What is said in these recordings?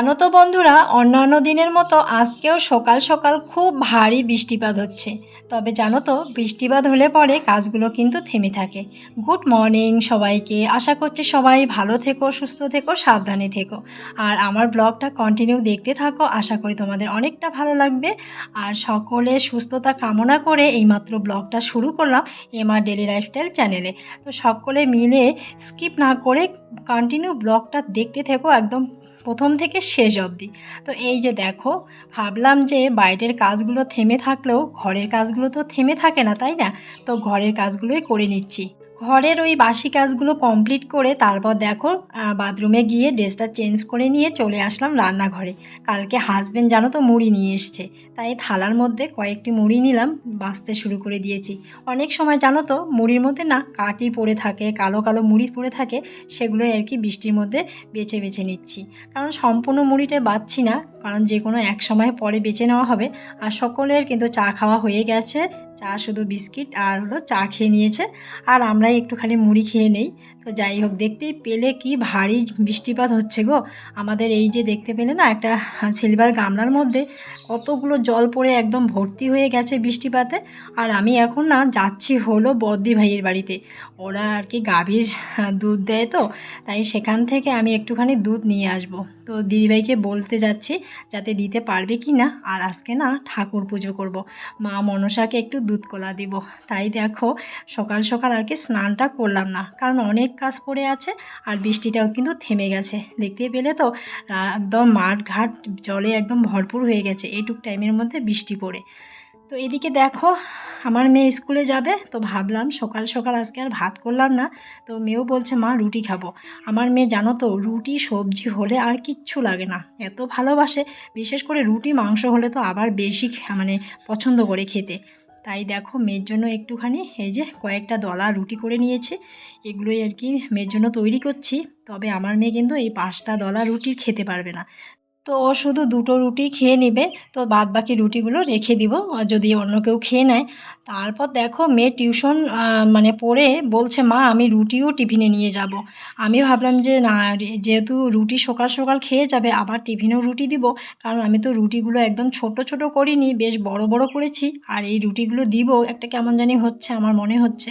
জানো তো বন্ধুরা, অন্যান্য দিনের মতো আজকেও সকাল সকাল খুব ভারী বৃষ্টিপাত হচ্ছে। তবে জানো তো, বৃষ্টিপাত হলে পরে কাজগুলো কিন্তু থেমে থাকে। গুড মর্নিং সবাইকে। আশা করছি সবাই ভালো থেকো, সুস্থ থেকো, সাবধানে থেকো। আর আমার ব্লগটা কন্টিনিউ দেখতে থাকো। আশা করি তোমাদের অনেকটা ভালো লাগবে। আর সকলে সুস্থতা কামনা করে এইমাত্র ব্লগটা শুরু করলাম এমআর ডেলি লাইফস্টাইল চ্যানেলে। তো সকলে মিলে স্কিপ না করে কন্টিনিউ ব্লগটা দেখতে থেকো একদম প্রথম থেকে শেষ অবধি। তো এই যে দেখো, ভাবলাম যে বাইরের কাজগুলো থেমে থাকলেও ঘরের কাজগুলো তো থেমে থাকে না, তাই না? তো ঘরের কাজগুলোই করে নিচ্ছি। ঘরের ওই বাসি কাজগুলো কমপ্লিট করে তারপর দেখো বাথরুমে গিয়ে ড্রেসটা চেঞ্জ করে নিয়ে চলে আসলাম রান্নাঘরে। কালকে হাজব্যান্ড জানো তো মুড়ি নিয়ে এসছে, তাই থালার মধ্যে কয়েকটি মুড়ি নিলাম, বাঁচতে শুরু করে দিয়েছি। অনেক সময় জানো তো মুড়ির মধ্যে না কাটি পড়ে থাকে, কালো কালো মুড়ি পড়ে থাকে, সেগুলো আর কি বৃষ্টির মধ্যে বেছে বেছে নিচ্ছি। কারণ সম্পূর্ণ মুড়িটা বাঁচছি না, কারণ যে কোনো এক সময় পরে বেছে নেওয়া হবে, আর সকলের কিন্তু চা খাওয়া হয়ে গেছে চা শুধু বিস্কিট আর হলো চা খেয়ে নিয়েছে। আর আমরাই একটুখানি মুড়ি খেয়ে নেই। তো যাই হোক, দেখতেই পেলে কি ভারী বৃষ্টিপাত হচ্ছে গো। আমাদের এই যে দেখতে পেলে না একটা সিলভার গামলার মধ্যে কতগুলো জল পড়ে একদম ভর্তি হয়ে গেছে বৃষ্টিপাতে। আর আমি এখন না যাচ্ছি হলো বদ্দি ভাইয়ের বাড়িতে। ওরা আর কি গাভীর দুধ দেয় তো, তাই সেখান থেকে আমি একটুখানি দুধ নিয়ে আসব। তো দিদিভাইকে বলতে যাচ্ছি যাতে দিতে পারবে কি না। আর আজকে না ঠাকুর পুজো করব। মা মনসাকে একটু দুধ কলা দিব। তাই দেখো, সকাল সকাল আর কি স্নানটা করলাম না। কারণ অনেক কাজ পড়ে আছে আর বৃষ্টিটাও কিন্তু থেমে গেছে। দেখতে পেলে তো একদম মাঠ ঘাট জলে একদম ভরপুর হয়ে গেছে এইটুক টাইমের মধ্যে বৃষ্টি পড়ে। তো এদিকে দেখো, আমার মেয়ে স্কুলে যাবে, তো ভাবলাম সকাল সকাল আজকে আর ভাত করলাম না, তো মেয়েও বলছে, মা, রুটি খাব। আমার মেয়ে জানো তো, রুটি, সবজি হলে আর কিচ্ছু লাগে না। এত ভালোবাসে, বিশেষ করে রুটি, মাংস হলে তো আবার বেশি মানে পছন্দ করে খেতে। তাই দেখো মেয়ের জন্য একটুখানি এই যে কয়েকটা দলা রুটি করে নিয়েছে, এগুলোই আর কি মেয়ের জন্য তৈরি করছি। তবে আমার মেয়ে কিন্তু এই পাঁচটা দলা রুটি খেতে পারবে না। তো ও শুধু দুটো রুটি খেয়ে নেবে, তো বাদ বাকি রুটিগুলো রেখে দিব। যদি অন্য কেউ খেয়ে নেয় তারপর দেখো মেয়ে টিউশন মানে পড়ে বলছে, মা, আমি রুটিও টিফিনে নিয়ে যাব। আমি ভাবলাম যে, না, যেহেতু রুটি সকাল সকাল খেয়ে যাবে, আবার টিফিনেও রুটি দিব। কারণ আমি তো রুটিগুলো একদম ছোট ছোট করিনি, বেশ বড় বড় করেছি। আর এই রুটিগুলো দিব, একটা কেমন জানি হচ্ছে, আমার মনে হচ্ছে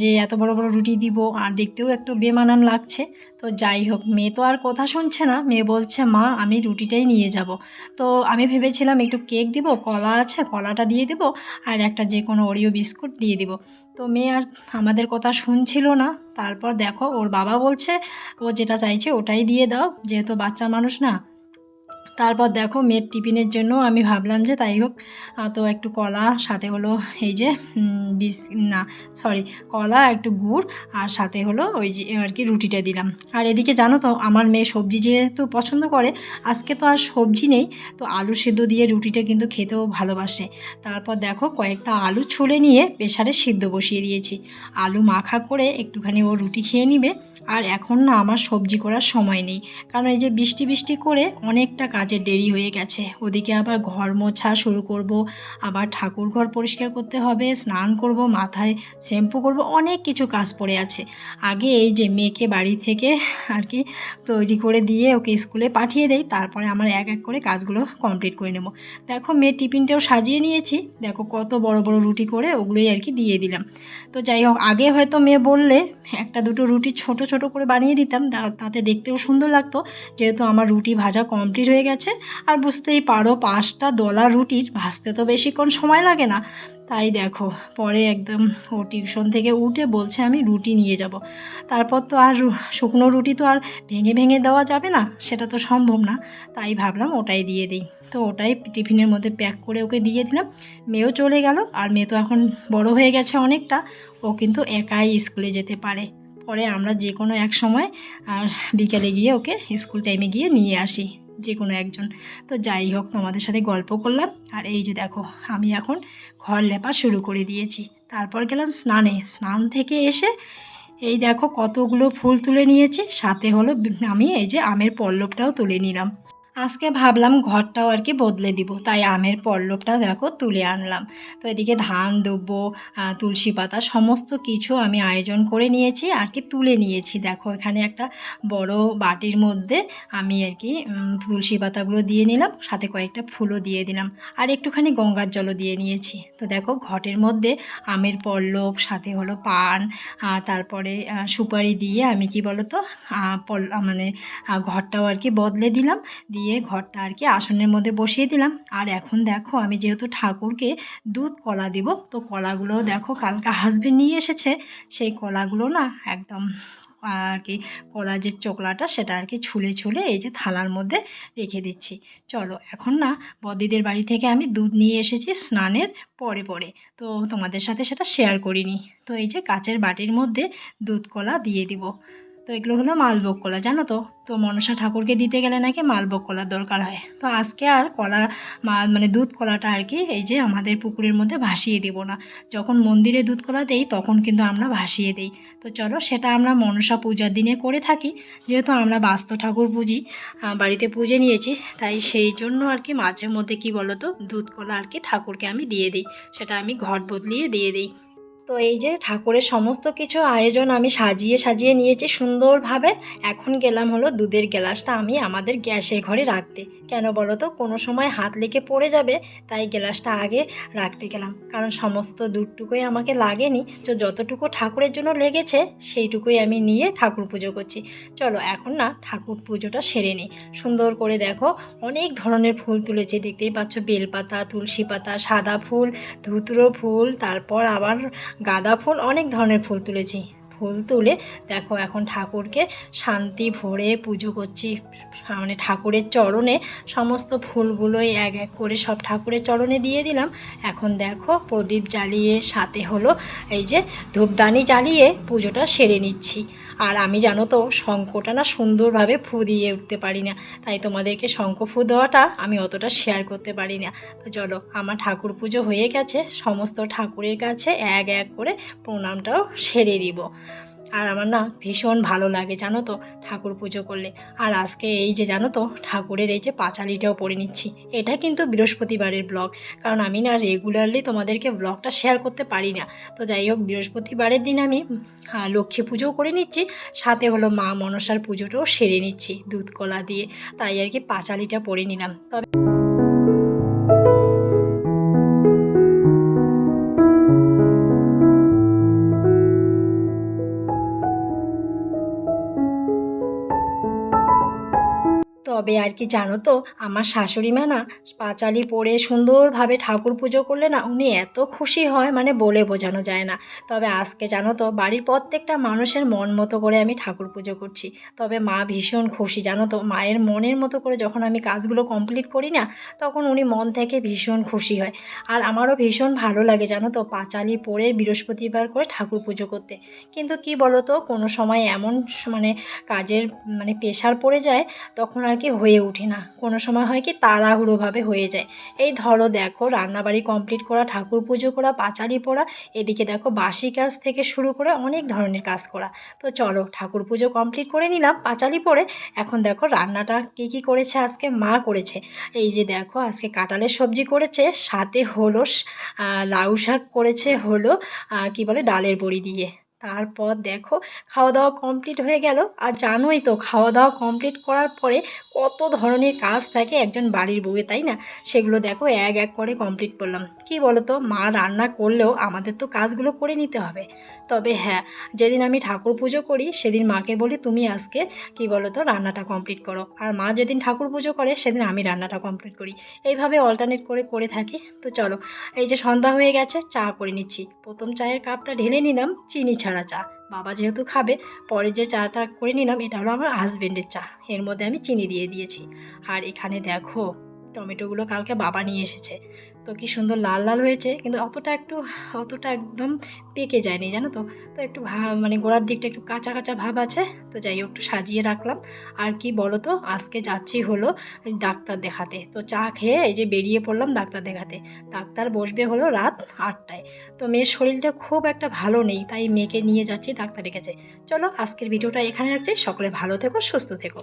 যে, এত বড় বড় রুটি দিব, আর দেখতেও একটু বেমানান লাগছে। তো যাই হোক, মেয়ে তো আর কথা শুনছে না। মেয়ে বলছে, মা, আমি রুটিটাই নিয়ে যাব। তো আমি ভেবেছিলাম একটু কেক দিব, কলা আছে, কলাটা দিয়ে দিব, আর একটা যে কোনো ওরিও বিস্কুট দিয়ে দিব। তো মেয়ে আর আমাদের কথা শুনছিল না। তারপর দেখো, ওর বাবা বলছে, ও যেটা চাইছে ওটাই দিয়ে দাও। যেহেতু বাচ্চা মানুষ না তারপর দেখো মেয়ের টিফিনের জন্য আমি ভাবলাম যে তাই হোক তো একটু কলা, সাথে হলো এই যে বিস, না সরি কলা, একটু গুড়, আর সাথে হলো ওই যে, আর কি রুটিটা দিলাম। আর এদিকে জানো তো, আমার মেয়ে সবজি যেহেতু পছন্দ করে, আজকে তো আর সবজি নেই, তো আলু সেদ্ধ দিয়ে রুটিটা কিন্তু খেতেও ভালোবাসে। তারপর দেখো কয়েকটা আলু ছুলে নিয়ে প্রেশারে সিদ্ধ বসিয়ে দিয়েছি। আলু মাখা করে একটুখানি ও রুটি খেয়ে নিবে আর এখন না আমার সবজি করার সময় নেই। কারণ এই যে বৃষ্টি বৃষ্টি করে অনেকটা কাজের দেরি হয়ে গেছে। ওদিকে আবার ঘর মোছা শুরু করব, আবার ঠাকুর ঘর পরিষ্কার করতে হবে, স্নান করব, মাথায় শ্যাম্পু করব, অনেক কিছু কাজ পড়ে আছে। আগে এই যে মেয়েকে বাড়ি থেকে আর কি তৈরি করে দিয়ে ওকে স্কুলে পাঠিয়ে দেই, তারপরে আমার এক এক করে কাজগুলো কমপ্লিট করে নেব। দেখো মেয়ের টিফিনটাও সাজিয়ে নিয়েছি। দেখো কত বড় বড় রুটি করে ওগুলোই আর কি দিয়ে দিলাম। তো যাই হোক, আগে হয়তো মেয়ে বললে একটা দুটো রুটি ছোট ছোট করে বানিয়ে দিতাম তাতে দেখতেও সুন্দর লাগতো। যেহেতু আমার রুটি ভাজা কমপ্লিট হয়ে গেছে, আর বুঝতেই পারো পাঁচটা দলা রুটির ভাজতে তো বেশিক্ষণ সময় লাগে না। তাই দেখো, পরে একদম ও টিউশন থেকে উঠে বলছে আমি রুটি নিয়ে যাব। তারপর তো আর শুকনো রুটি তো আর ভেঙে ভেঙে দেওয়া যাবে না, সেটা তো সম্ভব না। তাই ভাবলাম ওটাই দিয়ে দিই। তো ওটাই টিফিনের মধ্যে প্যাক করে ওকে দিয়ে দিলাম। মেয়েও চলে গেল, আর মেয়ে তো এখন বড় হয়ে গেছে অনেকটা, ও কিন্তু একাই স্কুলে যেতে পারে। পরে আমরা যে কোনো এক সময় বিকেলে গিয়ে ওকে স্কুল টাইমে গিয়ে নিয়ে আসি, যে কোনো একজন। তো যাই হোক, তোমাদের সাথে গল্প করলাম। আর এই যে দেখো, আমি এখন ঘর লেপা শুরু করে দিয়েছি। তারপর গেলাম স্নানে। স্নান থেকে এসে এই দেখো কতগুলো ফুল তুলে নিয়েছি। সাথে হলো আমি এই যে আমের পল্লবটাও তুলে নিলাম। আজকে ভাবলাম ঘরটাও আর কি বদলে দিব। তাই আমের পল্লবটা দেখো তুলে আনলাম। তো এদিকে ধান আহ, তুলসী পাতা সমস্ত কিছু আমি আয়োজন করে নিয়েছি আর কি তুলে নিয়েছি। দেখো এখানে একটা বড় বাটির মধ্যে আমি আর কি তুলসী পাতাগুলো দিয়ে নিলাম সাথে কয়েকটা ফুলও দিয়ে দিলাম আর একটুখানি গঙ্গার জলও দিয়ে নিয়েছি। তো দেখো ঘটের মধ্যে আমের পল্লব সাথে হলো পান তারপরে সুপারি দিয়ে আমি কি আহ, পল মানে ঘরটাও আর কি বদলে দিলাম। দিয়ে ঘরটা আর কি আসনের মধ্যে বসিয়ে দিলাম। আর এখন দেখো আমি যেহেতু ঠাকুরকে দুধ কলা দেব, তো কলাগুলো দেখো কালকে হাজবেন্ড নিয়ে এসেছে। সেই কলাগুলো না একদম আর কি কলা যে চোকলাটা সেটা আর কি ছুলে ছুলে এই যে থালার মধ্যে রেখে দিচ্ছি। চলো এখন না বদিদের বাড়ি থেকে আমি দুধ নিয়ে এসেছি স্নানের পরে পরে। তো তোমাদের সাথে সেটা শেয়ার করিনি। তো এই যে কাচের বাটির মধ্যে দুধ কলা দিয়ে দিব। তো এগুলো হলো মালভোগ কলা, জানো তো? তো মনসা ঠাকুরকে দিতে গেলে নাকি মালভোগ কলার দরকার হয়। তো আজকে আর কলা, মাল মানে দুধ কলাটা আর কি, এই যে আমাদের পুকুরের মধ্যে ভাসিয়ে দেব না। যখন মন্দিরে দুধ কলা দেই, তখন কিন্তু আমরা ভাসিয়ে দিই। তো চলো, সেটা আমরা মনসা পূজার দিনে করে থাকি। যেহেতু আমরা বাস্ত ঠাকুর পুজি বাড়িতে পুজে নিয়েছি, তাই সেই জন্য আর কি মাঝে মধ্যে কি বলো তো দুধ কলা আর কি ঠাকুরকে আমি দিয়ে দিই। সেটা আমি ঘট বদলিয়ে দিয়ে দিই। তো এই যে ঠাকুরের সমস্ত কিছু আয়োজন আমি সাজিয়ে সাজিয়ে নিয়েছি সুন্দরভাবে। এখন গেলাম হলো দুধের গ্লাসটা আমি আমাদের গ্যাসের ঘরে রাখতে। কেন বলো তো? কোনো সময় হাত লেগে পড়ে যাবে, তাই গ্লাসটা আগে রাখতে গেলাম। কারণ সমস্ত দুধটুকুই আমাকে লাগেনি। তো যতটুকু ঠাকুরের জন্য লেগেছে, সেইটুকুই আমি নিয়ে ঠাকুর পুজো করছি। চলো এখন না ঠাকুর পুজোটা সেরে নিই। সুন্দর করে দেখো, অনেক ধরনের ফুল তুলেছে। দেখতেই পাচ্ছ বেলপাতা, তুলসী পাতা, সাদা ফুল, ধুতুরো ফুল, তারপর আবার গাঁদা ফুল, অনেক ধরনের ফুল তুলেছি। ফুল তুলে দেখো এখন ঠাকুরকে শান্তি ভরে পুজো করছি। মানে ঠাকুরের চরণে সমস্ত ফুলগুলোই এক এক করে সব ঠাকুরের চরণে দিয়ে দিলাম। এখন দেখো প্রদীপ জ্বালিয়ে, সাথে হলো এই যে ধূপদানি জ্বালিয়ে পুজোটা সেরে নিচ্ছি। আর আমি জানো তো শঙ্কটা না সুন্দরভাবে ফু দিয়ে উঠতে পারি না। তাই তোমাদেরকে শঙ্খ ফু দেওয়াটা আমি অতটা শেয়ার করতে পারি না। তো চলো, আমার ঠাকুর পুজো হয়ে গেছে। সমস্ত ঠাকুরের কাছে এক এক করে প্রণামটাও সেরে দিব আর আমার না ভীষণ ভালো লাগে, জানো তো? ঠাকুর পুজো করলে। আর আজকে এই যে জানো তো, ঠাকুরের এই যে পাঁচালিটাও পরে নিচ্ছি। এটা কিন্তু বৃহস্পতিবারের ব্লগ কারণ আমি না রেগুলারলি তোমাদেরকে ব্লগটা শেয়ার করতে পারি না। তো যাই হোক, বৃহস্পতিবারের দিন আমি লক্ষ্মী পুজোও করে নিচ্ছি। সাথে হলো মা মনসার পুজোটাও সেরে নিচ্ছি দুধ কলা দিয়ে। তাই আর কি পাঁচালিটা পরে নিলাম। তবে তবে আর কি জানো তো, আমার শাশুড়ি মা না পাঁচালি পরে সুন্দরভাবে ঠাকুর পুজো করলে না উনি এত খুশি হয় মানে বলে বোঝানো যায় না। তবে আজকে জানো তো, বাড়ির প্রত্যেকটা মানুষের মন মতো করে আমি ঠাকুর পুজো করছি। তবে মা ভীষণ খুশি, জানো তো, মায়ের মনের মতো করে যখন আমি কাজগুলো কমপ্লিট করি না, তখন উনি মন থেকে ভীষণ খুশি হয়। আর আমারও ভীষণ ভালো লাগে জানো তো, পাঁচালি পরে বৃহস্পতিবার করে ঠাকুর পুজো করতে। কিন্তু কি বলো তো, কোনো সময় এমন মানে কাজের মানে প্রেশার পড়ে যায়, তখন আর কি হয়ে ওঠে না। কোনো সময় হয় কি তাড়াহুড়োভাবে হয়ে যায়। এই ধরো দেখো, রান্নাবাড়ি কমপ্লিট করা, ঠাকুর পুজো করা, পাঁচালি পড়া, এদিকে দেখো বাসি কাজ থেকে শুরু করে অনেক ধরনের কাজ করা। তো চলো ঠাকুর পুজো কমপ্লিট করে নিলাম, পাঁচালি পরে এখন দেখো রান্নাটা কী কী করেছে আজকে? মা করেছে। এই যে দেখো আজকে কাঁঠালের সবজি করেছে, সাথে হলো লাউ শাক করেছে হলো কি বলে ডালের বড়ি দিয়ে। তারপর দেখো খাওয়া দাওয়া কমপ্লিট হয়ে গেল। আর জানোই তো খাওয়া দাওয়া কমপ্লিট করার পরে কত ধরনের কাজ থাকে একজন বাড়ির বউয়ে তাই না? সেগুলো দেখো এক এক করে কমপ্লিট করলাম। কি বলো তো মা রান্না করলেও আমাদের তো কাজগুলো করে নিতে হবে। তবে হ্যাঁ যেদিন আমি ঠাকুর পুজো করি, সেদিন মাকে বলি, তুমি আজকে কি বলো তো রান্নাটা কমপ্লিট করো। আর মা যেদিন ঠাকুর পুজো করে, সেদিন আমি রান্নাটা কমপ্লিট করি। এইভাবে অল্টারনেট করে করে থাকি। তো চলো, এই যে সন্ধ্যা হয়ে গেছে, চা করে নিচ্ছি। প্রথম চায়ের কাপটা ঢেলে নিলাম, চিনি ছাড়া। চা। বাবা যেহেতু খাবে, পরে যে চাটা করে নিলাম, এটা হলো আমার হাজব্যান্ডের চা। এর মধ্যে আমি চিনি দিয়ে দিয়েছি। আর এখানে দেখো, টমেটোগুলো কালকে বাবা নিয়ে এসেছে। তো কি সুন্দর লাল লাল হয়েছে, কিন্তু অতটা একটু, অতটা একদম পেকে যায়নি, জানো তো? তো একটু মানে গোড়ার দিকটা একটু কাঁচা কাঁচা ভাব আছে, তো যাই হোক, একটু সাজিয়ে রাখলাম। আর কি বলো তো আজকে যাচ্ছি হলো ডাক্তার দেখাতে। তো চা খেয়ে এই যে বেরিয়ে পড়লাম ডাক্তার দেখাতে। ডাক্তার বসবে হলো রাত আটটায়। তো মেয়ের শরীরটা খুব একটা ভালো নেই, তাই মেয়েকে নিয়ে যাচ্ছি ডাক্তারের কাছে। চলো, আজকের ভিডিওটা এখানে রাখছি। সকলে ভালো থেকো, সুস্থ থেকো।